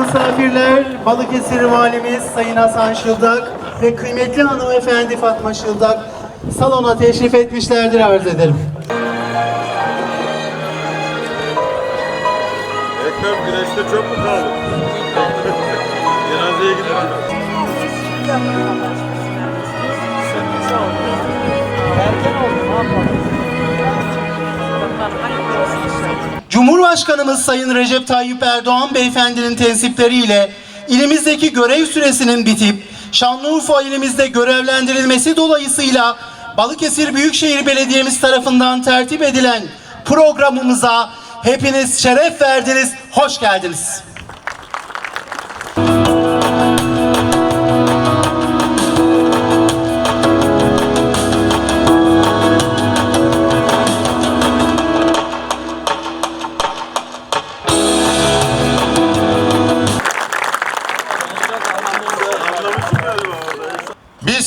misafirler, Balıkesir Valimiz Sayın Hasan Şıldak ve kıymetli hanımefendi Fatma Şıldak salona teşrif etmişlerdir arz ederim. Ekrem güneşte çok mu kaldı? Cenazeye gidelim. Cumhurbaşkanımız Sayın Recep Tayyip Erdoğan beyefendinin tensipleriyle ilimizdeki görev süresinin bitip Şanlıurfa ilimizde görevlendirilmesi dolayısıyla Balıkesir Büyükşehir Belediyemiz tarafından tertip edilen programımıza hepiniz şeref verdiniz, hoş geldiniz.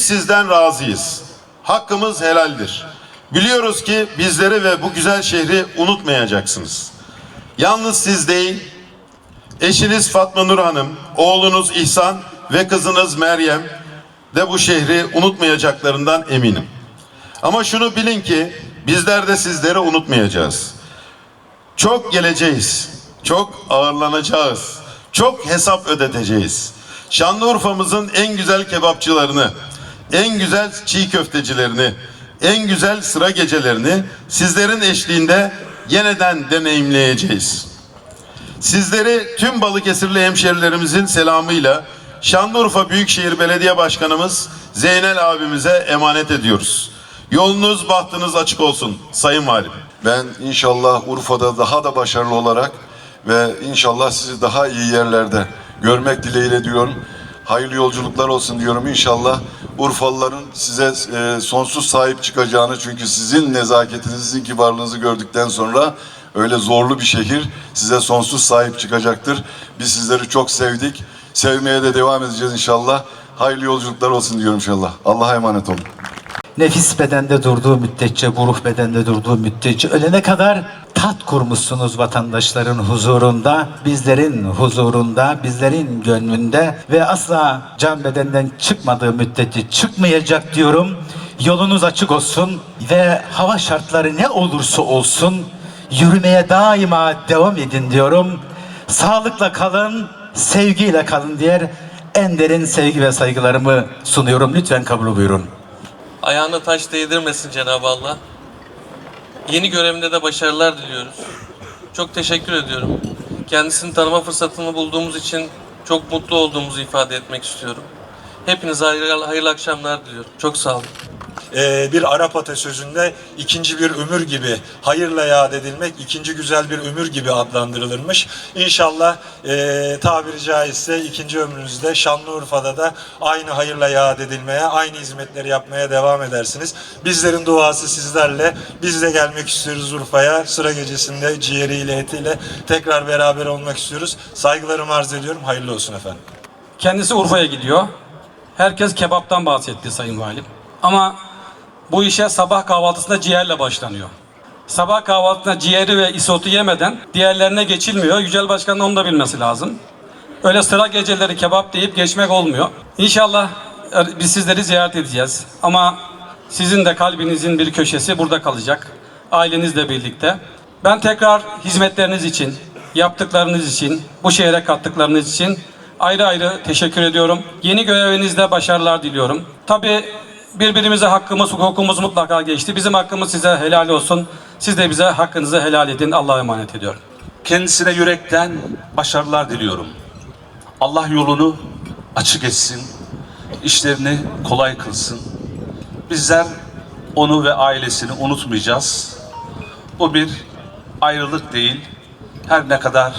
Sizden razıyız. Hakkımız helaldir. Biliyoruz ki bizleri ve bu güzel şehri unutmayacaksınız. Yalnız siz değil, eşiniz Fatma Nur Hanım, oğlunuz İhsan ve kızınız Meryem de bu şehri unutmayacaklarından eminim. Ama şunu bilin ki bizler de sizleri unutmayacağız. Çok geleceğiz. Çok ağırlanacağız. Çok hesap ödeteceğiz. Şanlıurfa'mızın en güzel kebapçılarını, en güzel çiğ köftecilerini, en güzel sıra gecelerini sizlerin eşliğinde yeniden deneyimleyeceğiz. Sizleri tüm Balıkesirli hemşerilerimizin selamıyla Şanlıurfa Büyükşehir Belediye Başkanımız Zeynel abimize emanet ediyoruz. Yolunuz bahtınız açık olsun Sayın Valim. Ben inşallah Urfa'da daha da başarılı olarak ve inşallah sizi daha iyi yerlerde görmek dileğiyle diyorum. Hayırlı yolculuklar olsun diyorum inşallah. Urfalıların size e, sonsuz sahip çıkacağını çünkü sizin nezaketinizi, sizin kibarlığınızı gördükten sonra öyle zorlu bir şehir size sonsuz sahip çıkacaktır. Biz sizleri çok sevdik. Sevmeye de devam edeceğiz inşallah. Hayırlı yolculuklar olsun diyorum inşallah. Allah'a emanet olun. Nefis bedende durduğu müddetçe, bu ruh bedende durduğu müddetçe ölene kadar tat kurmuşsunuz vatandaşların huzurunda, bizlerin huzurunda, bizlerin gönlünde ve asla can bedenden çıkmadığı müddetçe çıkmayacak diyorum. Yolunuz açık olsun ve hava şartları ne olursa olsun yürümeye daima devam edin diyorum. Sağlıkla kalın, sevgiyle kalın diye en derin sevgi ve saygılarımı sunuyorum. Lütfen kabul buyurun. Ayağına taş değdirmesin Cenab-ı Allah. Yeni görevinde de başarılar diliyoruz. Çok teşekkür ediyorum. Kendisini tanıma fırsatını bulduğumuz için çok mutlu olduğumuzu ifade etmek istiyorum. Hepinize hayırlı, hayırlı akşamlar diliyorum. Çok sağ olun. Ee, bir Arap atasözünde ikinci bir ömür gibi hayırla yad edilmek ikinci güzel bir ömür gibi adlandırılırmış. İnşallah e, tabiri caizse ikinci ömrünüzde Şanlıurfa'da da aynı hayırla yad edilmeye, aynı hizmetleri yapmaya devam edersiniz. Bizlerin duası sizlerle. Biz de gelmek istiyoruz Urfa'ya. Sıra gecesinde ciğeriyle, etiyle tekrar beraber olmak istiyoruz. Saygılarımı arz ediyorum. Hayırlı olsun efendim. Kendisi Urfa'ya gidiyor. Herkes kebaptan bahsetti Sayın Valim. Ama bu işe sabah kahvaltısında ciğerle başlanıyor. Sabah kahvaltısında ciğeri ve isotu yemeden diğerlerine geçilmiyor. Yücel Başkan'ın onu da bilmesi lazım. Öyle sıra geceleri kebap deyip geçmek olmuyor. İnşallah e, biz sizleri ziyaret edeceğiz. Ama sizin de kalbinizin bir köşesi burada kalacak. Ailenizle birlikte. Ben tekrar hizmetleriniz için, yaptıklarınız için, bu şehre kattıklarınız için ayrı ayrı teşekkür ediyorum. Yeni görevinizde başarılar diliyorum. Tabii birbirimize hakkımız, hukukumuz mutlaka geçti. Bizim hakkımız size helal olsun. Siz de bize hakkınızı helal edin. Allah'a emanet ediyorum. Kendisine yürekten başarılar diliyorum. Allah yolunu açık etsin, işlerini kolay kılsın. Bizler onu ve ailesini unutmayacağız. Bu bir ayrılık değil. Her ne kadar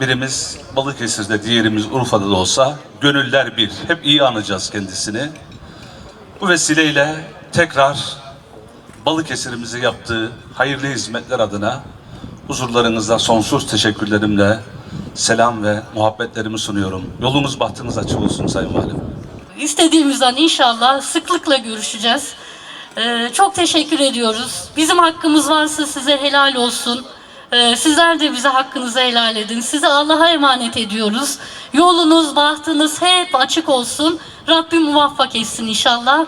birimiz Balıkesir'de, diğerimiz Urfa'da da olsa gönüller bir. Hep iyi anacağız kendisini. Bu vesileyle tekrar Balıkesir'imize yaptığı hayırlı hizmetler adına huzurlarınızda sonsuz teşekkürlerimle selam ve muhabbetlerimi sunuyorum. Yolunuz bahtınız açık olsun Sayın Valim. İstediğimizden inşallah sıklıkla görüşeceğiz. Ee, çok teşekkür ediyoruz. Bizim hakkımız varsa size helal olsun. Ee, sizler de bize hakkınızı helal edin. Sizi Allah'a emanet ediyoruz. Yolunuz, bahtınız hep açık olsun. Rabbim muvaffak etsin inşallah.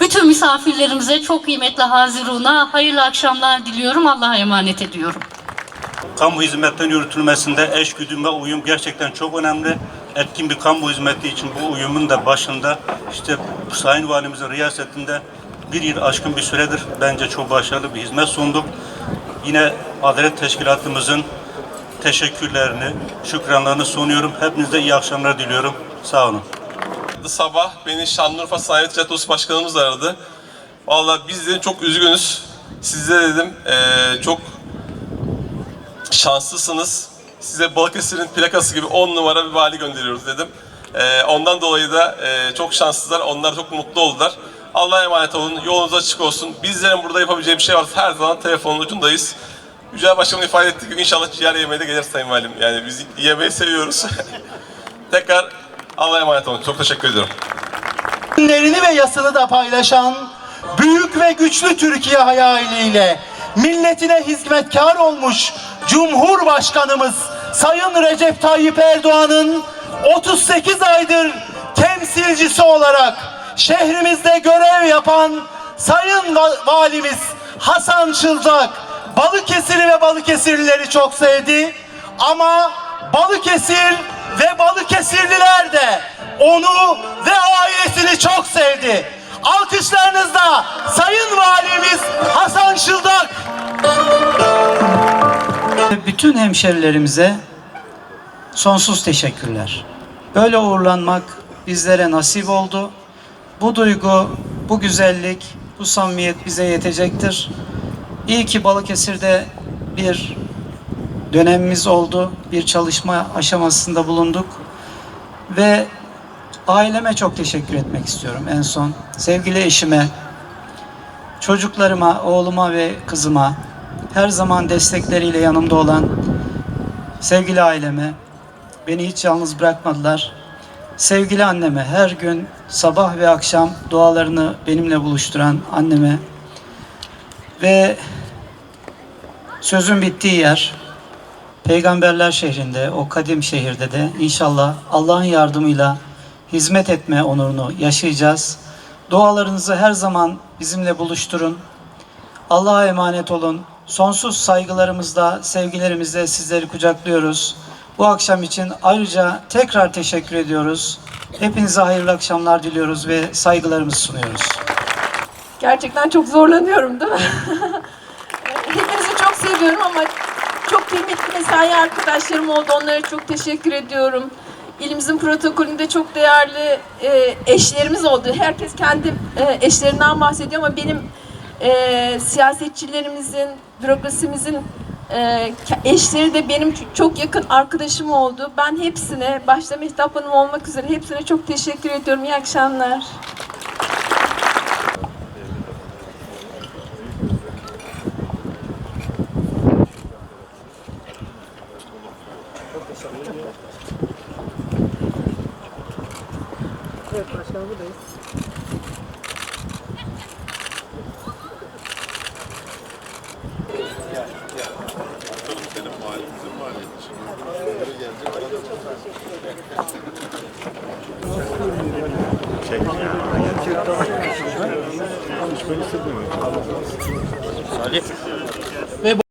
Bütün misafirlerimize çok kıymetli Hazirun'a hayırlı akşamlar diliyorum. Allah'a emanet ediyorum. Kamu hizmetlerinin yürütülmesinde eşgüdüm ve uyum gerçekten çok önemli. Etkin bir kamu hizmeti için bu uyumun da başında işte Sayın Valimizin riyasetinde bir yıl aşkın bir süredir bence çok başarılı bir hizmet sunduk. Yine Adalet Teşkilatımızın teşekkürlerini, şükranlarını sunuyorum. Hepinize iyi akşamlar diliyorum. Sağ olun. Sabah beni Şanlıurfa Sanayi Tiyatrosu Başkanımız aradı. Vallahi biz de çok üzgünüz. Size dedim eee, çok şanslısınız. Size Balıkesir'in plakası gibi 10 numara bir vali gönderiyoruz dedim. Eee, ondan dolayı da eee, çok şanslılar. Onlar çok mutlu oldular. Allah'a emanet olun. Yolunuz açık olsun. Bizlerin burada yapabileceği bir şey varsa her zaman telefonun ucundayız. Yücel Başkanım ifade ettiği gibi inşallah ciğer yemeğe de gelir Sayın Valim. Yani biz yemeği seviyoruz. Tekrar Allah'a emanet olun. Çok teşekkür ediyorum. Günlerini ve yasını da paylaşan büyük ve güçlü Türkiye hayaliyle milletine hizmetkar olmuş Cumhurbaşkanımız Sayın Recep Tayyip Erdoğan'ın 38 aydır temsilcisi olarak şehrimizde görev yapan Sayın Va- Valimiz Hasan Çıldak Balıkesir'i ve Balıkesirlileri çok sevdi ama Balıkesir ve Balıkesirliler de onu ve ailesini çok sevdi. Alkışlarınızla Sayın Valimiz Hasan Çıldak Bütün hemşerilerimize sonsuz teşekkürler. Böyle uğurlanmak bizlere nasip oldu. Bu duygu, bu güzellik, bu samimiyet bize yetecektir. İyi ki Balıkesir'de bir dönemimiz oldu. Bir çalışma aşamasında bulunduk. Ve aileme çok teşekkür etmek istiyorum en son. Sevgili eşime, çocuklarıma, oğluma ve kızıma, her zaman destekleriyle yanımda olan sevgili aileme, beni hiç yalnız bırakmadılar. Sevgili anneme, her gün sabah ve akşam dualarını benimle buluşturan anneme ve sözün bittiği yer Peygamberler şehrinde, o kadim şehirde de inşallah Allah'ın yardımıyla hizmet etme onurunu yaşayacağız. Dualarınızı her zaman bizimle buluşturun. Allah'a emanet olun. Sonsuz saygılarımızla, sevgilerimizle sizleri kucaklıyoruz. Bu akşam için ayrıca tekrar teşekkür ediyoruz. Hepinize hayırlı akşamlar diliyoruz ve saygılarımızı sunuyoruz. Gerçekten çok zorlanıyorum değil mi? Hepinizi çok seviyorum ama çok kıymetli mesai arkadaşlarım oldu. Onlara çok teşekkür ediyorum. İlimizin protokolünde çok değerli e, eşlerimiz oldu. Herkes kendi e, eşlerinden bahsediyor ama benim e, siyasetçilerimizin, bürokrasimizin ee, eşleri de benim çok yakın arkadaşım oldu. Ben hepsine, başta Mehtap Hanım olmak üzere hepsine çok teşekkür ediyorum. İyi akşamlar. Evet, başkanım. Çek ya. Salih.